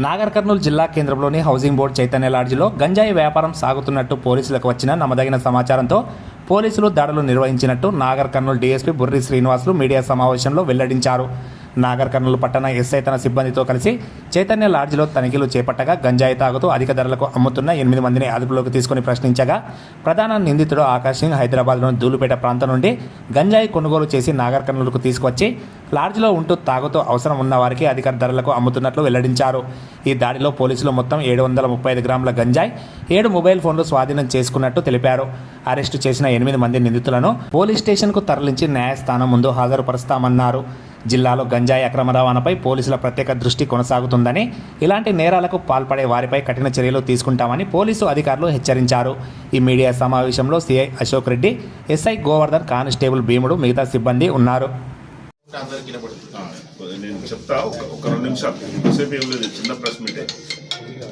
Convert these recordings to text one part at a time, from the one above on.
నాగర్ కర్నూలు జిల్లా కేంద్రంలోని housing board Chaitanya లాడ్జిలో గంజాయి వ్యాపారం సాగుతున్నట్టు పోలీసులకు వచ్చిన నమ్మదగిన సమాచారంతో పోలీసులు దాడులు నిర్వహించినట్టు నాగర్ కర్నూలు డీఎస్పీ బుర్రి శ్రీనివాసులు మీడియా సమావేశంలో వెల్లడించారు. నాగర్ కర్నూలు పట్టణ ఎస్ఐ తన సిబ్బందితో కలిసి చైతన్య లాడ్జ్లో తనిఖీలు చేపట్టగా గంజాయి తాగుతూ అధిక ధరలకు అమ్ముతున్న ఎనిమిది మందిని అదుపులోకి తీసుకుని ప్రశ్నించగా ప్రధాన నిందితుడు ఆకాష్ సింగ్ హైదరాబాద్లోని దూలుపేట ప్రాంతం నుండి గంజాయి కొనుగోలు చేసి నాగర్ కర్నూలుకు తీసుకొచ్చి లాడ్జ్లో ఉంటూ తాగుతూ అవసరం ఉన్న వారికి అధిక ధరలకు అమ్ముతున్నట్లు వెల్లడించారు. ఈ దాడిలో పోలీసులు మొత్తం ఏడు వందల ముప్పై ఐదు గ్రాముల గంజాయి ఏడు మొబైల్ ఫోన్లు స్వాధీనం చేసుకున్నట్టు తెలిపారు. అరెస్టు చేసిన ఎనిమిది మంది నిందితులను పోలీస్ స్టేషన్కు తరలించి న్యాయస్థానం ముందు హాజరుపరుస్తామన్నారు. జిల్లాలో గంజాయి అక్రమ రవాణాపై పోలీసుల ప్రత్యేక దృష్టి కొనసాగుతుందని ఇలాంటి నేరాలకు పాల్పడే వారిపై కఠిన చర్యలు తీసుకుంటామని పోలీసు అధికారులు హెచ్చరించారు. ఈ మీడియా సమావేశంలో CI Ashok Reddy SI Govardhan constable Bheemudu మిగతా సిబ్బంది ఉన్నారు. నేను చెప్తా ఒక రెండు నిమిషాలు. ఎంతసేపు ఏం లేదు చిన్న ప్రెస్ మీటే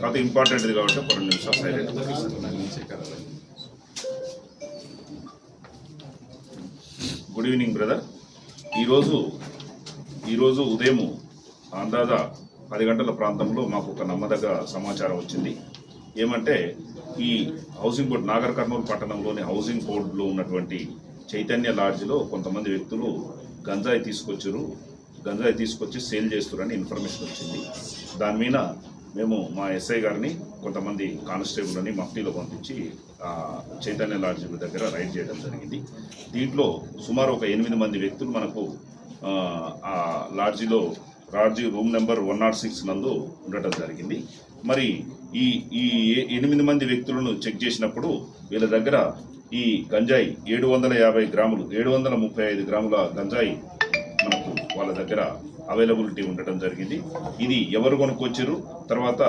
కాబట్టి ఒక రెండు నిమిషాలు సైలెంట్ గుడ్ ఈవినింగ్ బ్రదర్ ఈరోజు ఈరోజు ఉదయం అందాజ పది గంటల ప్రాంతంలో మాకు ఒక నమ్మదగ్గ సమాచారం వచ్చింది. ఏమంటే ఈ హౌసింగ్ బోర్డ్ నాగర్ కర్నూలు పట్టణంలోని హౌసింగ్ బోర్డులో ఉన్నటువంటి చైతన్య లాడ్జ్లో కొంతమంది వ్యక్తులు గంజాయి తీసుకొచ్చారు. గంజాయి తీసుకొచ్చి సేల్ చేస్తున్నారని ఇన్ఫర్మేషన్ వచ్చింది. దాని మీద మేము మా ఎస్ఐ గారిని కొంతమంది కానిస్టేబుల్ని మఫ్టీలో పంపించి చైతన్య లాడ్జ్ దగ్గర రైడ్ చేయడం జరిగింది. దీంట్లో సుమారు ఒక ఎనిమిది మంది వ్యక్తులు మనకు ఆ, లాడ్జీలో లాడ్జిలో room number one nought six నందు ఉండటం జరిగింది. మరి ఈ ఈ ఏ- ఎనిమిది మంది వ్యక్తులను చెక్ చేసినప్పుడు వీళ్ళ దగ్గర ఈ గంజాయి ఏడు వందల యాభై గ్రాములు ఏడు వందల ముప్పై ఐదు గ్రాముల గంజాయి మనకు వాళ్ళ దగ్గర అవైలబిలిటీ ఉండటం జరిగింది. ఇది ఎవరు కొనుక్కొచ్చారు? తర్వాత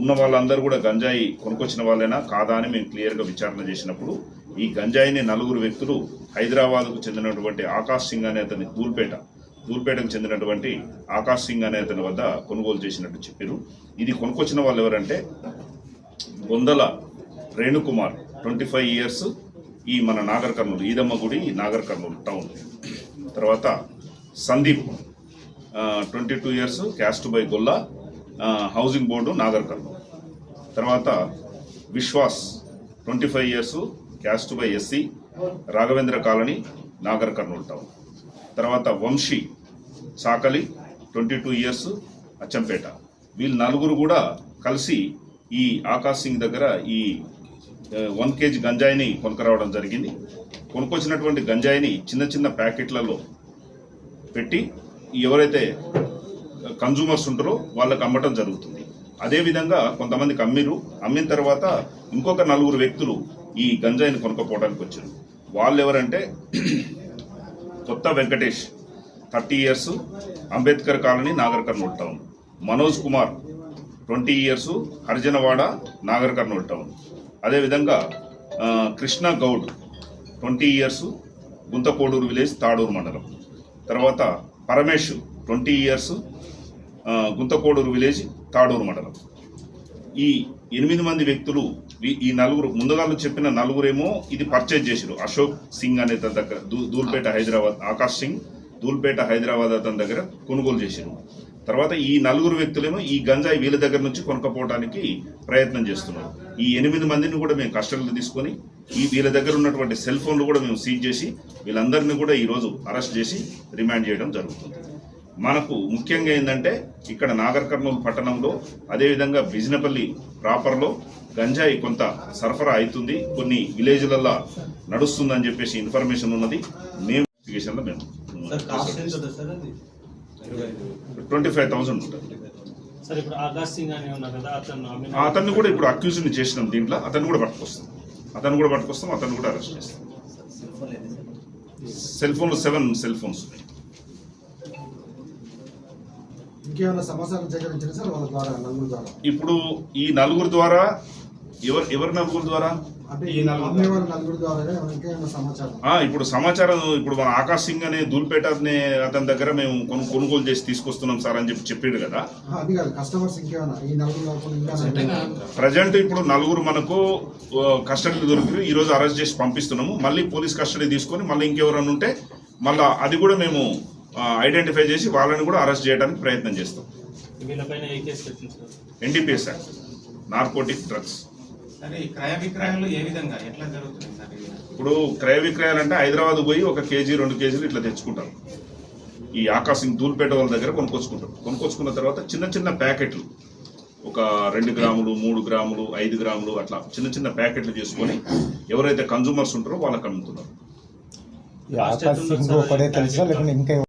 ఉన్న వాళ్ళందరూ కూడా గంజాయి కొనుక్కొచ్చిన వాళ్ళైనా? కాదా అని మేము క్లియర్గా విచారణ చేసినప్పుడు ఈ గంజాయిని నలుగురు వ్యక్తులు హైదరాబాద్కు చెందినటువంటి ఆకాష్ సింగ్ అనే అతని దూల్పేట దూల్పేటకు చెందినటువంటి ఆకాష్ సింగ్ అనే అతని వద్ద కొనుగోలు చేసినట్టు చెప్పారు. ఇది కొనుక్కొచ్చిన వాళ్ళు ఎవరంటే Bondala Renukumar twenty five years ఈ మన నాగర్ కర్నూలు ఈదమ్మ గుడి నాగర్ కర్నూలు టౌన్ తర్వాత Sandeep twenty two years caste by Golla housing board Nagarkurnool తర్వాత Vishwas twenty five years caste by SC Raghavendra colony Nagarkurnool town తర్వాత Vamshi Sakali twenty two years Achampet. వీళ్ళు నలుగురు కూడా కలిసి ఈ ఆకాశ్ సింగ్ దగ్గర ఈ వన్ కేజీ గంజాయిని కొనుకరావడం జరిగింది. కొనుక్కొచ్చినటువంటి గంజాయిని చిన్న చిన్న ప్యాకెట్లలో పెట్టి ఎవరైతే కన్జూమర్స్ ఉంటారో వాళ్ళకి అమ్మటం జరుగుతుంది. అదేవిధంగా కొంతమందికి అమ్మిరు అమ్మిన తర్వాత ఇంకొక నలుగురు వ్యక్తులు ఈ గంజాయిని కొనుక్కోపోవడానికి వచ్చారు. వాళ్ళు ఎవరంటే కొత్త Venkatesh thirty years Ambedkar colony Nagar Kurnool town. Manoj Kumar twenty years Harijanawada Nagar town. అదేవిధంగా Krishna Goud twenty years Gunthakoduru village Thaduru మండలం. తర్వాత Paramesh twenty years Gunthakoduru village Thaduru మండలం. ఈ ఎనిమిది మంది వ్యక్తులు ఈ నలుగురు ముందుగా చెప్పిన నలుగురేమో ఇది పర్చేజ్ చేశారు అశోక్ సింగ్ అనే తన దగ్గర దూ- దూల్పేట హైదరాబాద్ ఆకాష్ సింగ్ దూల్పేట హైదరాబాద్ అతని దగ్గర కొనుగోలు చేశారు తర్వాత ఈ నలుగురు వ్యక్తులేమో ఈ గంజాయి వీళ్ళ దగ్గర నుంచి కొనుక్కపోవడానికి ప్రయత్నం చేస్తున్నారు. ఈ ఎనిమిది మందిని కూడా మేము కస్టడీలో తీసుకొని ఈ వీళ్ళ దగ్గర ఉన్నటువంటి సెల్ ఫోన్లు కూడా మేము సీజ్ చేసి వీళ్ళందరినీ కూడా ఈరోజు అరెస్ట్ చేసి రిమాండ్ చేయడం జరుగుతుంది. మనకు ముఖ్యంగా ఏంటంటే ఇక్కడ నాగర్ కర్నూలు పట్టణంలో అదేవిధంగా బిజినపల్లి ప్రాపర్లో గంజాయి కొంత సరఫరా అవుతుంది. కొన్ని విలేజ్లలో నడుస్తుందని చెప్పేసి ఇన్ఫర్మేషన్ ఉన్నది. మేము ఇన్వెస్టిగేషన్లో మేము ట్వంటీ ఫైవ్ థౌసండ్ ఉంటుంది. అతను అతన్ని కూడా ఇప్పుడు అక్యూజ్ని చేసినాం దీంట్లో. అతన్ని కూడా పట్టుకొస్తాం. అతన్ని కూడా పట్టుకొస్తాం అతన్ని కూడా అరెస్ట్ చేస్తాం. సెల్ ఫోన్లు సెవెన్ సెల్ ఫోన్స్ ఉన్నాయి. ఇంకేమైనా సమాచారం సేకరించారు సార్ వాళ్ళ ద్వారా నలుగురు ద్వారా. ఇప్పుడు ఈ నలుగురు ద్వారా ఎవరు ఎవరి నలుగురు ద్వారా? ఇప్పుడు సమాచారం ఇప్పుడు మన ఆకాశ్ సింగ్ అనే దూల్పేట అనే అతని దగ్గర మేము కొను కొనుగోలు చేసి తీసుకొస్తున్నాం సార్ అని చెప్పి చెప్పాడు కదా. ఆ, అది కాదు కస్టమర్స్ ఇంకేమైనా ఈ నలుగురు కాకుండా ఇంకా ప్రజెంట్ ఇప్పుడు నలుగురు మనకు కస్టడీలో దొరికారు ఈ రోజు అరెస్ట్ చేసి పంపిస్తున్నాము. మళ్ళీ పోలీస్ కస్టడీ తీసుకొని మళ్ళీ ఇంకెవరైనా ఉంటే మళ్ళీ అది కూడా మేము ఐడెంటిఫై చేసి వాళ్ళని కూడా అరెస్ట్ చేయడానికి ప్రయత్నం చేస్తాం. ఎన్డీపీఎస్ యాక్ట్ నార్కోటిక్ డ్రగ్స్ సరే క్రయ విక్రయాలు ఏ విధంగా? ఎట్లా జరుగుతుంది సార్? ఇప్పుడు క్రయ విక్రయాలు అంటే హైదరాబాద్ పోయి ఒక కేజీ రెండు కేజీలు ఇట్లా తెచ్చుకుంటారు ఈ ఆకాశ్ సింగ్ ధూల్పేట వాళ్ళ దగ్గర కొనుక్కొచ్చుకుంటారు కొనుక్కొచ్చుకున్న తర్వాత చిన్న చిన్న ప్యాకెట్లు ఒక రెండు గ్రాములు మూడు గ్రాములు ఐదు గ్రాములు అట్లా చిన్న చిన్న ప్యాకెట్లు చేసుకొని ఎవరైతే కన్జూమర్స్ ఉంటారో వాళ్ళకి అమ్ముతున్నారు.